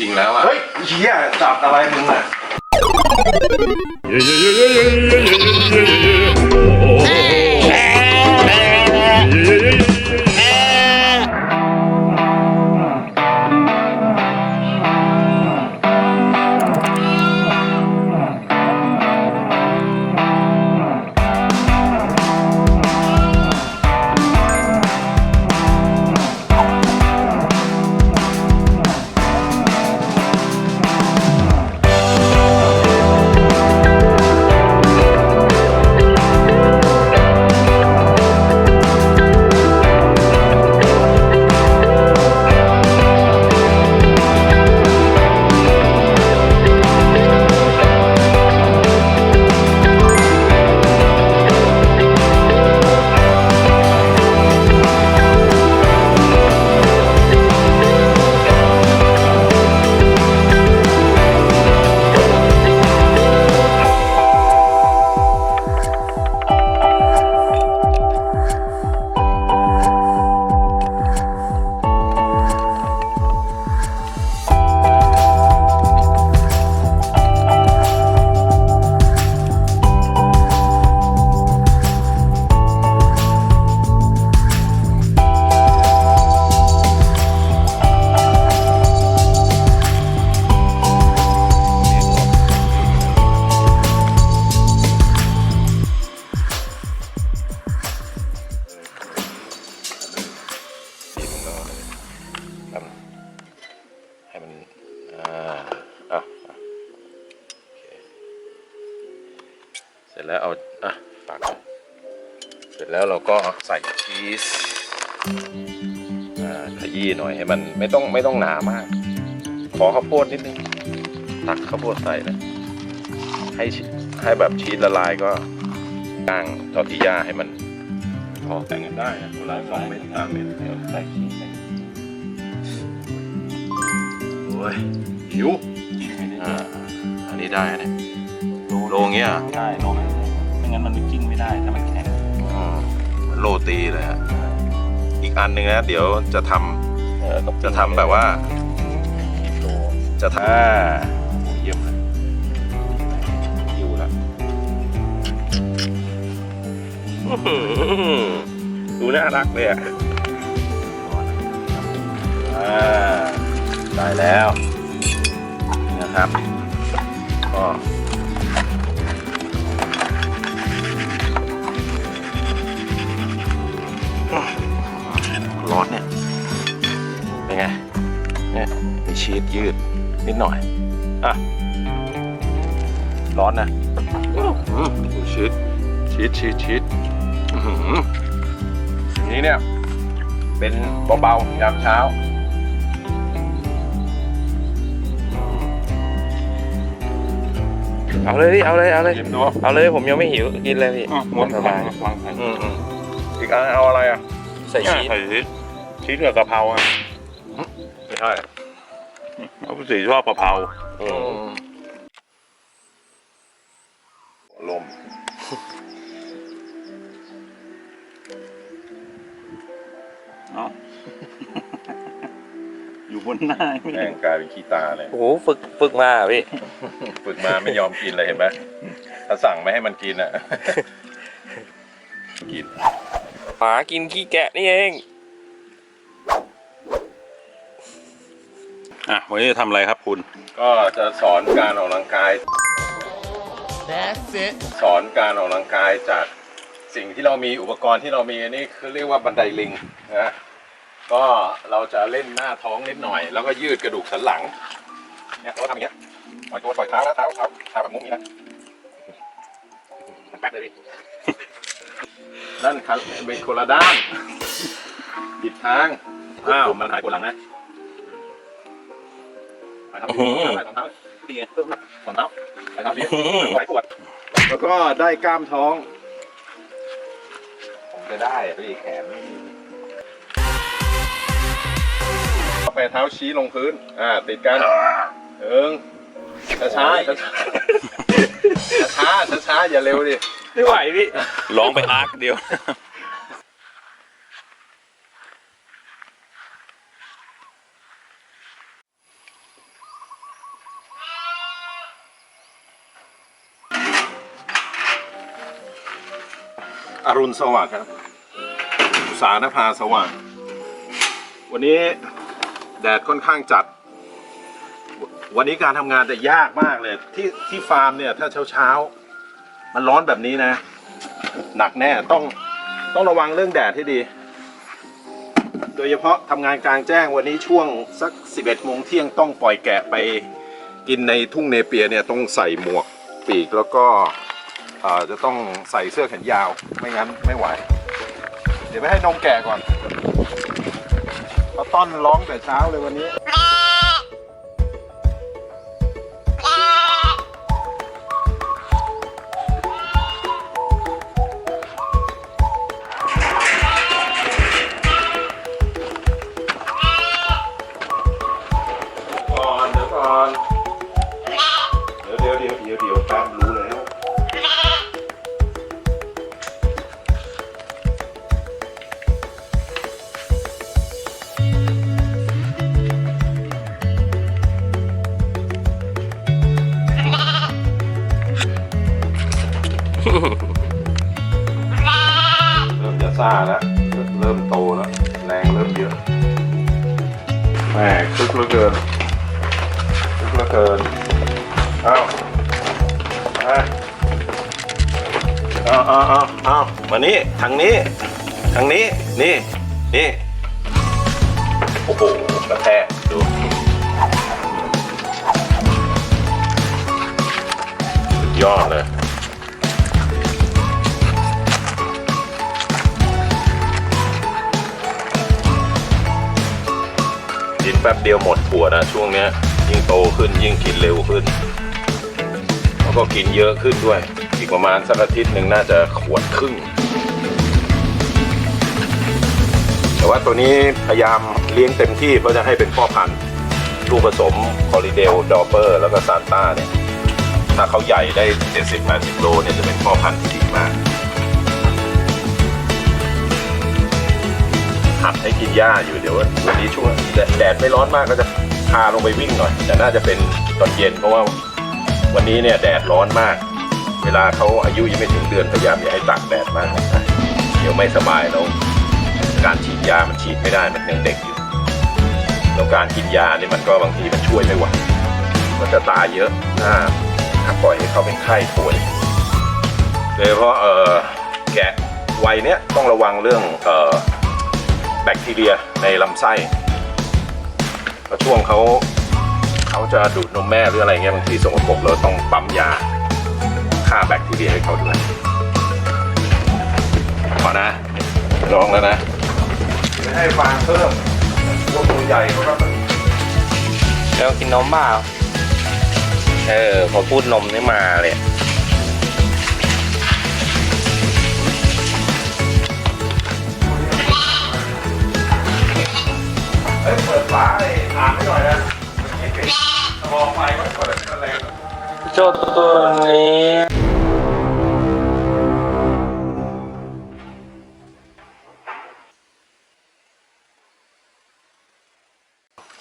ริง ๆ แล้วอะ เฮ้ยเฮียจับอะไรมึงอะให้ เราก็ใส่ชีสขยี้หน่อยให้มันไม่ต้องไม่ต้องหนามาก ขอข้าวโพดนิดนึง ตักข้าวโพดใส่นะให้ให้แบบชีสละลายก็ย่างทอร์ติญาให้มันพอแต่งกันได้นะเวลาสองเม็ดสามเม็ดเดี๋ยวใส่ชีสใส่โอ้ยหิวอ่าอันนี้ได้นะโลงเงี้ยเหรอใช่ลงไม่งั้นมันไม่ได้ถ้ามัน ตีเลยฮะอีกอันหนึ่งนะเดี๋ยวจะทำเออก็จะทำแบบว่าโลจะทำอ่าเยี่ยมเลยหิวแล้วอื้อหือดูน่ารักเลยอะอ่าได้แล้วนี่นะครับก็ มีชีสยืดนิดหน่อย อะ ร้อนนะอื้อหือดูชีสชีสชีสชีสอื้อหือทีนี้เนี่ย เป็นเบาๆยามเช้าเอาเลยพี่เอาเลยเอาเลยชิมดูเอาเลยผมยังไม่หิวกินเลยพี่ม้วนสวาบางยวางแผนอืมอืมอีกอันเอาอะไรอะใส่ชีสใส่ชีสชีสกับกะเพราอะไม่ใช่ เขาสีชอบกะเพราอืมลมเนาะอยู่บนหน้าไม่แม่ได้งกลายเป็นขี้ตาเลย โอ้โหฝึกฝึกมาอะพี่ ฝึกมาไม่ยอมกินเลยเห็นไหมถ้าสั่งไม่ให้มันกินอะ กินหมากินขี้แกะนี่เอง อะวันนี้จะทำอะไรครับคุณ ก็จะสอนการออกกำลังกายสอนการออกกำลังกายจากสิ่งที่เรามีอุปกรณ์ที่เรามีอันนี้คือเรียกว่าบันไดลิงนะก็เราจะเล่นหน้าท้องนิดหน่อย แล้วก็ยืดกระดูกสันหลังเนี่ยเราทำอย่างเงี้ยปล่อยตัวปล่อยเท้าแล้วเท้าเท้าเท้าแบบมุ้งนี้นะแป๊บเลยดิด้านข้างเป็นคนละด้านผิดทางอ้าวมันหายปวดหลังนะ ไปครับไปทำเท้าดีไงสองเท้าไปครับดีหายปวดแล้วก็ได้กล้ามท้อง ผมจะได้อะพี่แขนไม่มีเอาไปเท้าชี้ลงพื้น อ่า ติดกันเอิงช้าช้าช้าช้าช้าช้าอย่าเร็วดิ ไม่ไหวพี่ ร้องไปอาร์คเดียว รุณสวัสดิ์ครับ สาหนภาสว่าง วันนี้แดดค่อนข้างจัด วันนี้การทำงานแต่ยากมากเลย ที่ที่ฟาร์มเนี่ย ถ้าเช้าเช้าๆมันร้อนแบบนี้นะ หนักแน่ต้องต้องระวังเรื่องแดดให้ดี โดยเฉพาะทำงานกลางแจ้งวันนี้ช่วงสัก 11โมงเที่ยงต้องปล่อยแกะไปกินในทุ่งเนเปียเนี่ยต้องใส่หมวกปีกแล้วก็ จะต้องใส่เสื้อแขนยาวไม่งั้นไม่ไหว เดี๋ยวไปให้นมแก่ก่อนเพราะต้อนร้องแต่เช้าเลยวันนี้ เริ่มจะซ่าแล้ว เริ่มโตแล้ว แรงเริ่มเยอะแหม่คึกเหลือเกินคึกเหลือเกินเอาเอาเอาเอาเอามานี่ทางนี้ ทางนี้ นี่ นี่ โอ้โหกระแทกดูยอดเลย กินแป๊บเดียวหมดขวดนะช่วงเนี้ย ยิ่งโตขึ้นยิ่งกินเร็วขึ้น แล้วก็กินเยอะขึ้นด้วย อีกประมาณสักอาทิตย์หนึ่งน่าจะขวดครึ่ง แต่ว่าตัวนี้พยายามเลี้ยงเต็มที่เพื่อจะให้เป็นพ่อพันธุ์ลูกผสมคอริเดลดอเปอร์ แล้วก็ซานต้าเนี่ย ถ้าเขาใหญ่ได้ 70-80 โลเนี่ยจะเป็นพ่อพันธุ์ที่ดีมาก ให้กินหญ้าอยู่เดี๋ยววันนี้ช่วงแดดแดดไม่ร้อนมากก็จะพาลงไปวิ่งหน่อย แต่น่าจะเป็นตอนเย็นเพราะว่าวันนี้เนี่ยแดดร้อนมาก เวลาเขาอายุยังไม่ถึงเดือนพยายามอย่าให้ตากแดดมากนะเดี๋ยวไม่สบายแล้วการฉีดยามันฉีดไม่ได้มันยังเด็กอยู่แล้วการกินยาเนี่ยมันก็บางทีมันช่วยไม่ไหวมันจะตายเยอะถ้าถ้าปล่อยให้เขาเป็นไข้ป่วยโดยเฉพาะเออแกะวัยเนี้ยต้องระวังเรื่องเออ แบคทีเรียในลำไส้เพราะช่วงเขาเขาจะดูดนมแม่หรืออะไรเงี้ยบางทีสกปรกเราต้องปั๊มยาฆ่าแบคทีเรียให้เขาด้วยพอนะลองแล้วนะไม่ให้ฟางเพิ่มพวกตัวใหญ่เขาก็แล้วกินนมเปล่าเออพอพูดนมนี่มาเลย ฮ้ยเปิดฝาไอ้อ่านไม่หน่อยนะมองไปว่าเปิดอะไรโจทย์ตัวนี้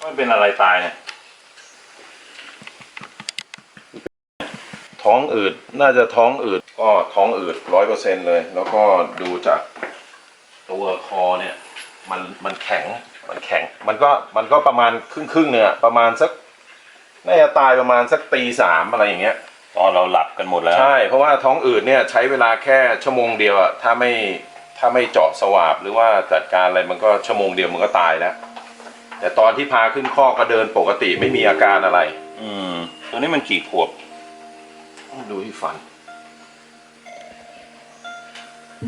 มันเป็นอะไรตายเนี่ย ท้องอืด น่าจะท้องอืด ก็ท้องอืดร้อยเปอร์เซ็นเลย แล้วก็ดูจากตัวคอเนี่ย มันมันแข็ง มันแข็งมันก็มันก็ประมาณครึ่งครึ่งๆเนี่ยประมาณสักน่าจะตายประมาณสักตีสามอะไรอย่างเงี้ย ตอนเราหลับกันหมดแล้ว ใช่ เพราะว่าท้องอืดเนี่ยใช้เวลาแค่ชั่วโมงเดียวอะถ้าไม่ถ้าไม่เจาะสวาบหรือว่าจัดการอะไรมันก็ชั่วโมงเดียวมันก็ตายแล้ว แต่ตอนที่พาขึ้นข้อกก็เดินปกติไม่มีอาการอะไร อืม ตัวนี้มันกี่ขวบ ดูที่ฟัน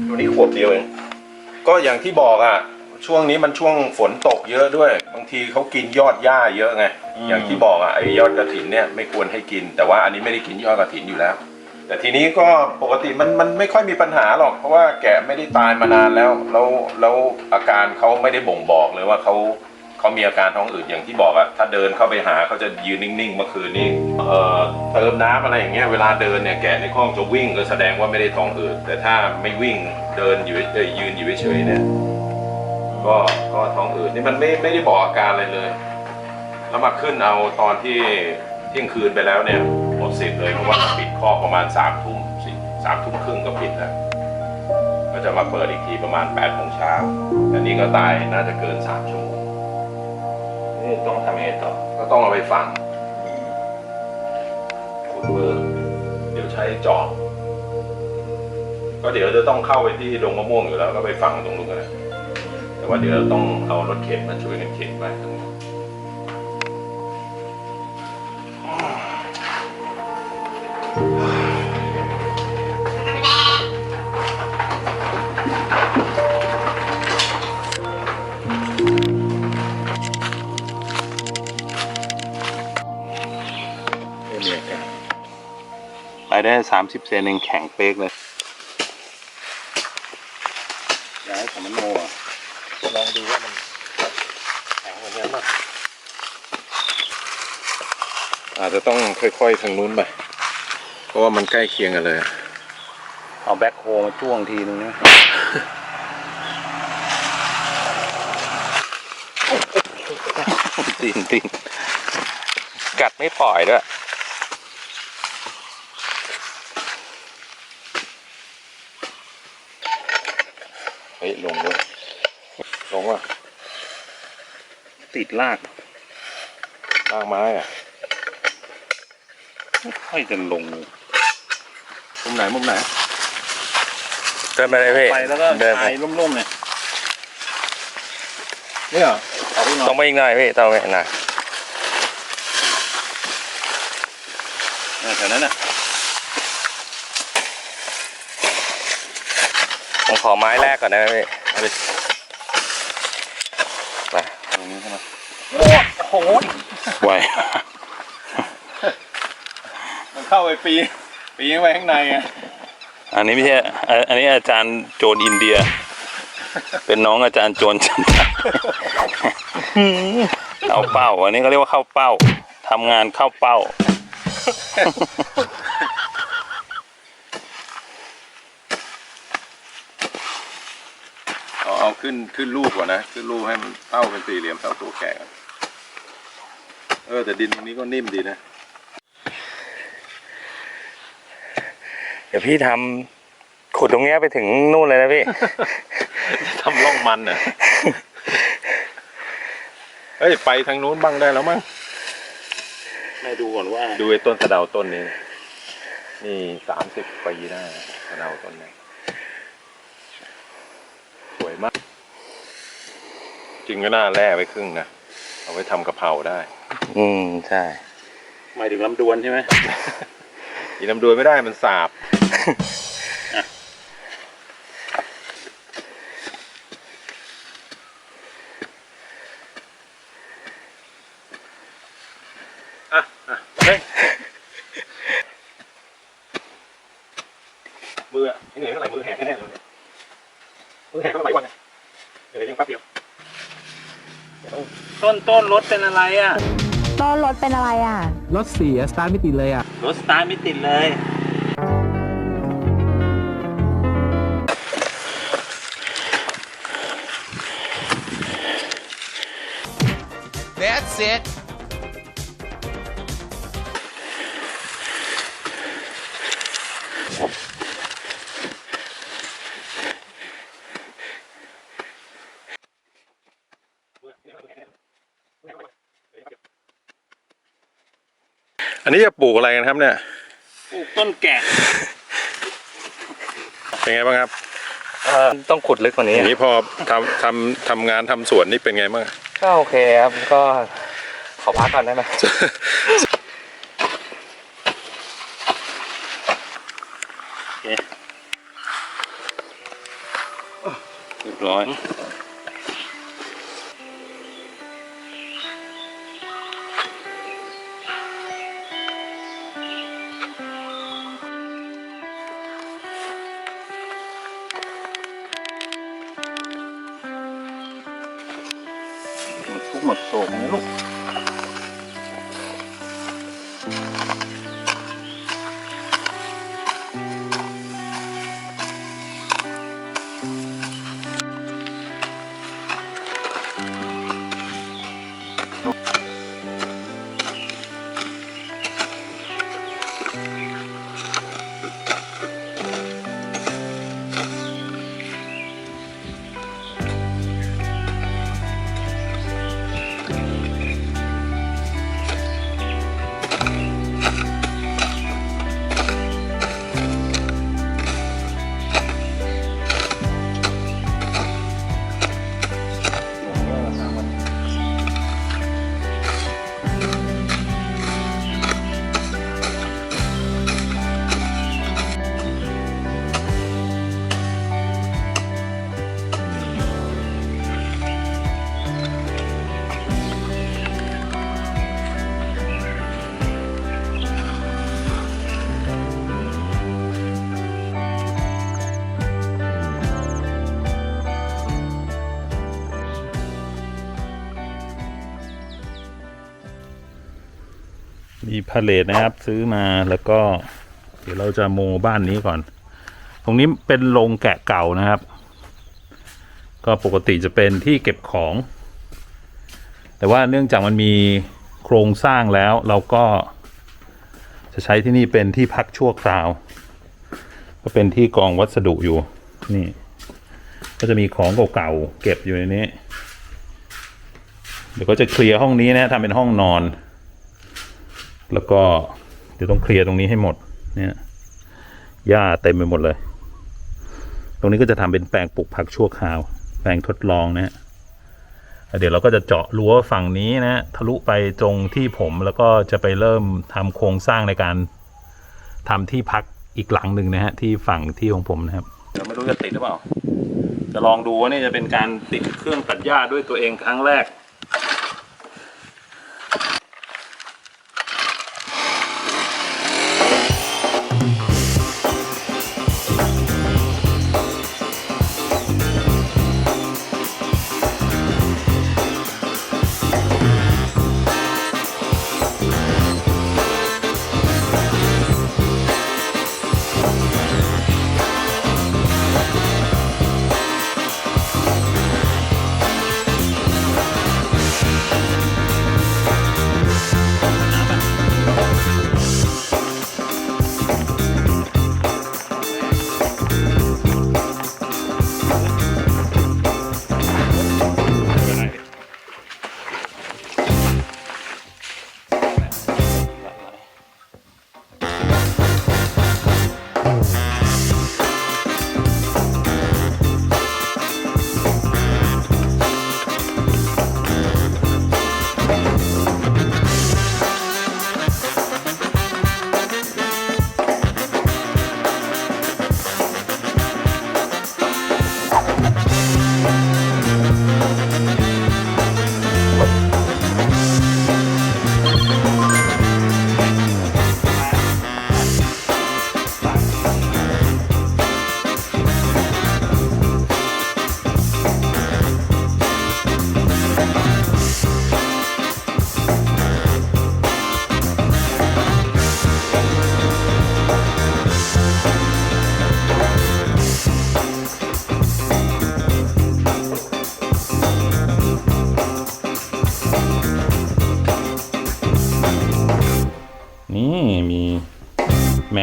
ตัวนี้ขวบเดียวเอง ก็อย่างที่บอกอะ ช่วงนี้มันช่วงฝนตกเยอะด้วย บางทีเขากินยอดหญ้าเยอะไงอืมอย่างที่บอกอะไอยอดกระถินเนี่ยไม่ควรให้กิน แต่ว่าอันนี้ไม่ได้กินยอดกระถินอยู่แล้ว แต่ทีนี้ก็ปกติมันมันไม่ค่อยมีปัญหาหรอก เพราะว่าแกะไม่ได้ตายมานานแล้วแล้วแล้วอาการเขาไม่ได้บ่งบอกเลยว่าเขาเขามีอาการท้องอืดอย่างที่บอกอะถ้าเดินเข้าไปหาเขาจะยืนนิ่งๆเมื่อคืนนี้เอ่อเติมน้ำอะไรอย่างเงี้ยเวลาเดินเนี่ยแกะในข้องจะวิ่งก็แสดงว่าไม่ได้ท้องอืดแต่ถ้าไม่วิ่งเดินอยู่เอ่อยืนอยู่เฉยๆเนี่ย ก็ก็ท้องอืดนี่มันไม่ไม่ได้บอกอาการอะไรเลย แล้วมาขึ้นเอาตอนที่เที่ยงคืนไปแล้วเนี่ยหมดสิทธิ์เลยเพราะว่าปิดข้อกประมาณสามทุ่มสี่สามทุ่มครึ่งก็ปิดแล้วก็จะมาเปิดอีกทีประมาณ8โมงเช้าอันนี้ก็ตายน่าจะเกิน3ชั่วโมงนี่ต้องทำยังไงต่อก็ต้องเอาไปฝังขุดเบอร์เดี๋ยวใช้จอบก็เดี๋ยวจะต้องเข้าไปที่ดงมะม่วงอยู่แล้วก็ไปฝังตรงนู้นกันนะแต่ ว่าเดี๋ยวต้องเอารถเข็นมาช่วยกันเข็นไปตรงนี้ไปได้สามสิบเซนเองแข็งเป๊กเลยายของมันโมอะ ลองดูว่ามันแข็งกว่านี้ป่ะ อาจจะต้องค่อยๆทางนู้นไป เพราะว่ามันใกล้เคียงกันเลย เอาแบ็คโฮมาจ้วงทีนึงนะตีนตีนกัดไม่ปล่อยด้วยเฮ้ยลงด้วยลงว่ะติดลากลากไม้อะ ค่อยจะลงมุมไหนมุมไหนเดินไปเลยพี่ไปแล้วก็เดินไปชายร่มๆเนี่ยเนี่ยเหรอเอาไปหน่อต้อยงไปอีกหน่อยพี่ต้องไปอีกหน่อยเออแถวนั้นน่ะผมขอไม้แรกก่อนนะพี่มาดิไปตรงนี้ใช่ไหมโอ้โหไหวมัน เข้าไปปีปีเข้าไปข้างในไงอันนี้ไม่ใช่อะอันนี้อาจารย์โจรอินเดีย เป็นน้องอาจารย์โจรจันทราเข้าเป้า อันนี้เขาเรียกว่าเข้าเป้าทำงานเข้าเป้า เอาเอาขึ้นขึ้นรูปก่อนนะ ขึ้นรูปให้มันเต้าเป็นสี่เหลี่ยมเท่าตัวแกะก่อนเออแต่ดินตรงนี้ก็นิ่มดีนะ เดี๋ยวพี่ทำขุดตรงเนี้ยไปถึงนู่นเลยนะพี่ ทำร่องมันน่ะเฮ้ย ไปทางนู้นบ้างได้แล้วมั้ง ไม่ดูก่อนว่าดูไอ้ต้นสะเดาต้นนี้ นี่สามสิบปีได้สะเดาต้นนี้สวยมาก จริงก็น่าแร่ไว้ครึ่งนะ เอาไว้ทำกะเพราได้ อืมใช่ หมายถึงลำดวนใช่ไหมอีน้ำดวยไม่ได้มันสาบอะอะเฮ้ย มืออะยังเหนื่อยเท่าไหร่มือแหกแน่ๆเลยมือแหกก็หลายวันนะเหนื่อยยังแป๊บเดียวต้นต้นรถเป็นอะไรอะต้นรถเป็นอะไรอะ รถเสียสตาร์ทไม่ติดเลยอะ รถสตาร์ทไม่ติดเลย นนี้จะปลูกอะไรกันครับเนี่ย ปลูกต้นแกะ เป็นไงบ้างครับเออต้องขุดลึกกว่านี้อย่างนี้พอทำทำทำงานทำสวนนี่เป็นไงบ้างก็โอเคครับก็ขอพักก่อนได้ไหมเรียบร้อย พาเลทนะครับ ซื้อมาแล้วก็ เดี๋ยวเราจะโมบ้านนี้ก่อน ตรงนี้เป็นโรงแกะเก่านะครับ ก็ปกติจะเป็นที่เก็บของ แต่ว่าเนื่องจากมันมีโครงสร้างแล้วเราก็จะใช้ที่นี่เป็นที่พักชั่วคราว ก็เป็นที่กองวัสดุอยู่นี่ ก็จะมีของเก่าๆเก็บอยู่ในนี้ เดี๋ยวก็จะเคลียร์ห้องนี้นะทำเป็นห้องนอน แล้วก็เดี๋ยวต้องเคลียร์ตรงนี้ให้หมด เนี่ยหญ้าเต็มไปหมดเลย ตรงนี้ก็จะทำเป็นแปลงปลูกผักชั่วคราว แปลงทดลองนะฮะเดี๋ยวเราก็จะเจาะรั้วฝั่งนี้นะทะลุไปตรงที่ผมแล้วก็จะไปเริ่มทำโครงสร้างในการทำที่พักอีกหลังหนึ่งนะฮะที่ฝั่งที่ของผมนะครับเดี๋ยวไม่รู้จะติดหรือเปล่า จะลองดูว่านี่จะเป็นการติดเครื่องตัดหญ้าด้วยตัวเองครั้งแรก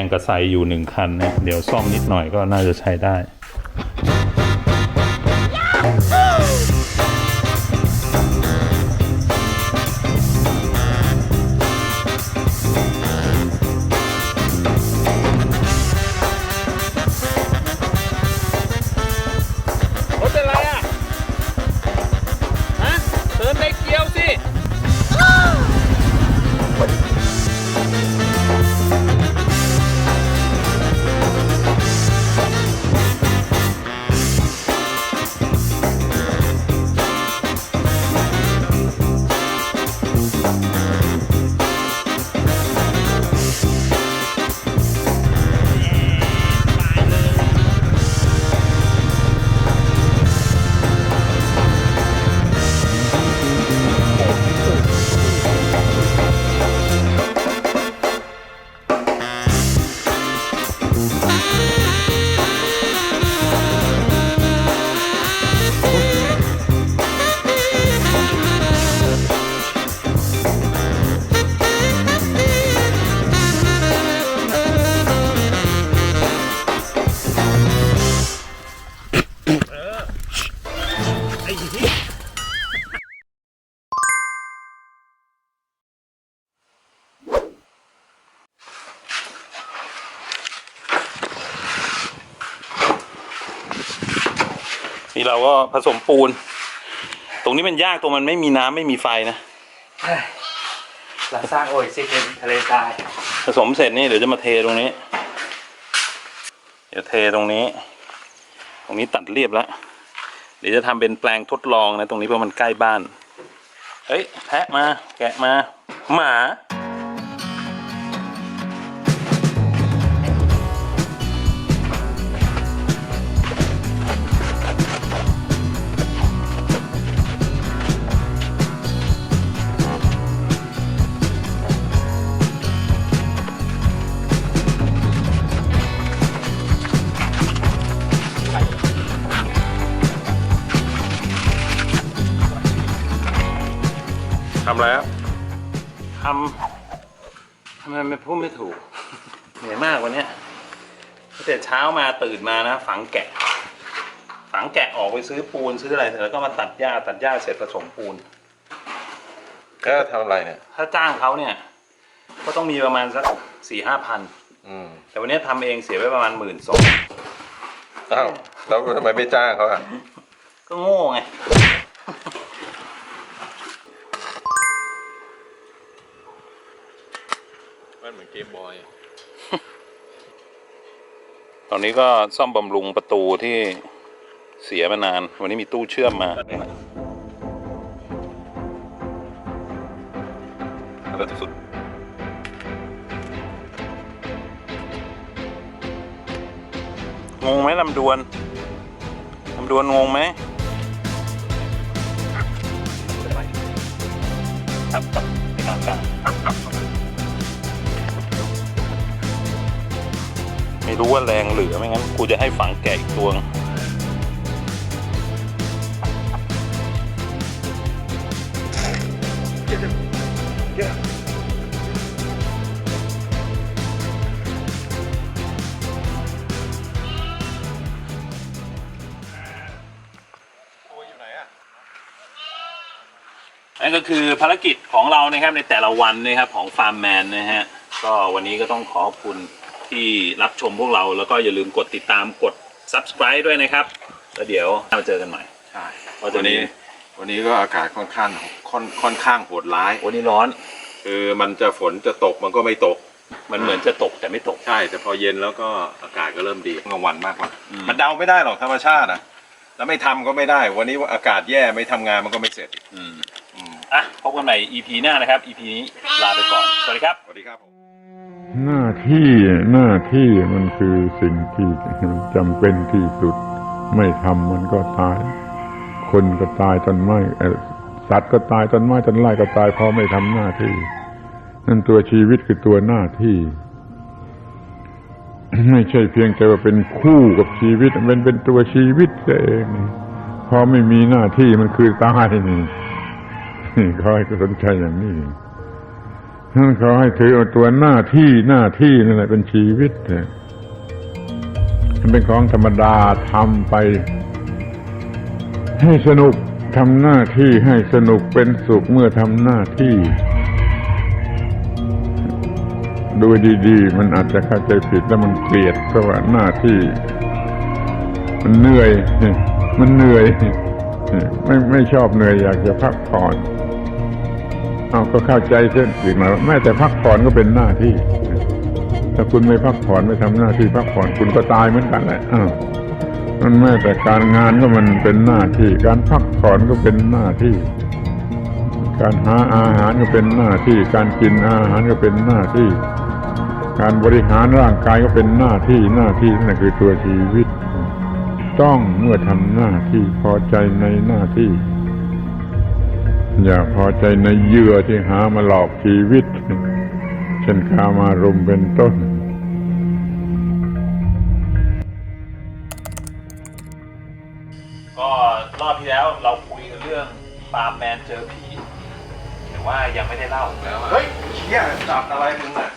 งกระไซอยู่หนึ่งคันนะเดี๋ยวซ่อมนิดหน่อยก็น่าจะใช้ได้ เราก็ผสมปูน ตรงนี้มันยากตรงมันไม่มีน้ำไม่มีไฟนะเราสร้างโอเอซิสในทะเลทรายผสมเสร็จนี่เดี๋ยวจะมาเทตรงนี้ เดี๋ยวเทตรงนี้ ตรงนี้ตัดเรียบแล้ว เดี๋ยวจะทำเป็นแปลงทดลองนะ ตรงนี้เพราะมันใกล้บ้าน เฮ้ยแพะมา แกะมา หมา ทำทำไมไม่พูดไม่ถูก เหนื่อยมากวันเนี้ยตั้งแต่เช้ามาตื่นมานะ ฝังแกะ ฝังแกะออกไปซื้อปูนซื้ออะไรเสร็จแล้วก็มาตัดหญ้าตัดหญ้าเสร็จผสมปูน ก็ทำอะไรเนี่ย ถ้าจ้างเขาเนี่ย ก็ต้องมีประมาณสักสี่ห้าพันอืมแต่วันนี้ทำเองเสียไปประมาณหมื่นสองอ้าวแล้วทำไมไม่จ้างเขาอะก็โง่ไง มันเหมือนเกมบอย ตอนนี้ก็ซ่อมบำรุงประตูที่เสียมานาน วันนี้มีตู้เชื่อมมาแล้วสุดงงไหมลำดวนลำดวนงงไหมไม่รู้ ว่าแรงเหลือไม่งั้นกูจะให้ฝังแกะอีกตัวงนั่นก็คือภารกิจของเรานะครับในแต่ละวันนะครับของฟาร์มแมนนะฮะก็วันนี้ก็ต้องขอขอบคุณ ที่รับชมพวกเราแล้วก็อย่าลืมกดติดตามกด subscribe ด้วยนะครับ แล้วเดี๋ยวเราเจอกันใหม่ ใช่ว่าจะวันมี นี้วันนี้ก็อากาศค่อนข้างค่อนค่อนข้างโหดร้าย วันนี้ร้อนคือมันจะฝนจะตกมันก็ไม่ตก มันเหมือนจะตกแต่ไม่ตก ใช่ แต่พอเย็นแล้วก็อากาศก็เริ่มดีกลางวันมากกว่าอืม มันเดาไม่ได้หรอกธรรมชาติอะ แล้วไม่ทำก็ไม่ได้ วันนี้อากาศแย่ไม่ทำงานมันก็ไม่เสร็จอืมอืมอะพบกันใหม่ EP หน้านะครับ EP นี้ลาไปก่อน สวัสดีครับ สวัสดีครับผม หน้าที่หน้าที่มันคือสิ่งที่จำเป็นที่สุด ไม่ทำมันก็ตาย คนก็ตายต้นไม้สัตว์ก็ตายต้นไม้ต้นไร่ก็ตายเพราะไม่ทำหน้าที่ นั่นตัวชีวิตคือตัวหน้าที่ ไม่ใช่เพียงแต่ว่าเป็นคู่กับชีวิต มันเป็นตัวชีวิตเองพอไม่มีหน้าที่มันคือตายนี่นี่ขอให้สนใจอย่างนี้ ท่นเขาให้ถือเอาตัวหน้าที่หน้าที่นั่นแหละเป็นชีวิตเนี่ยมันเป็นของธรรมดาทำไป ให้สนุกทำหน้าที่ให้สนุกเป็นสุขเมื่อทำหน้าที่ ดูดีๆ มันอาจจะเข้าใจผิดแล้วมันเกลียดเพราะว่าหน้าที่ มันเหนื่อย มันเหนื่อย ไม่ไม่ชอบเหนื่อยอยากจะพักผ่อน เอาก็เข้าใจเส้นอีกหน่อยว่าแม้แต่พักผ่อนก็เป็นหน้าที่ ถ้าคุณไม่พักผ่อนไม่ทำหน้าที่พักผ่อนคุณก็ตายเหมือนกันแหละอ้าวมันแม้แต่การงานก็มันเป็นหน้าที่ การพักผ่อนก็เป็นหน้าที่ การหาอาหารก็เป็นหน้าที่ การกินอาหารก็เป็นหน้าที่ การบริหารร่างกายก็เป็นหน้าที่หน้าที่นั่นคือตัวชีวิต ต้องเมื่อทำหน้าที่พอใจในหน้าที่ อย่าพอใจในเหยื่อที่หามาหลอกชีวิต เช่นขามารุมเป็นต้นก็รอบที่แล้วเราคุยกันเรื่องปาแมนเจอผีแต่ว่ายังไม่ได้เล่าแล้วเฮ้ยเชี่ยจับอะไรมึงอะ